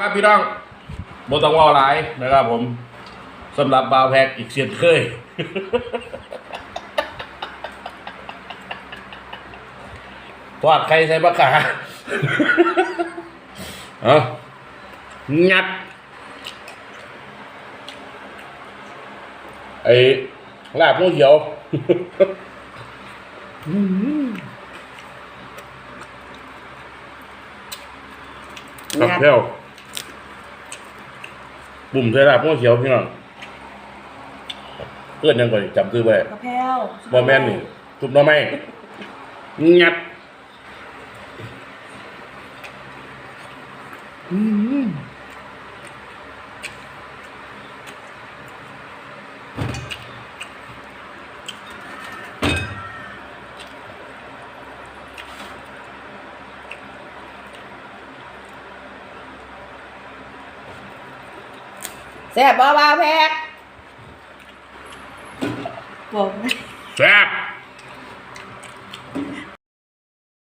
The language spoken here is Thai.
ครับพี่น้องบต้องว่าหลายนะครับผมสำหรับบาวแพกอีกเสียนเคยทอดไข่ใส่ปลากาเอางัดไอ้ลาบหมูเขียวกับเที่ยว บุ่มใส่ลาบหมูเขียวพี่น้องเพื่อนยังก่อนจำซื้อไปกระเพราบอแมนนี่ทุบหน้อไม้งัดอืม แซ่บบ่บ่าวแพกบอกไหมแซ่บ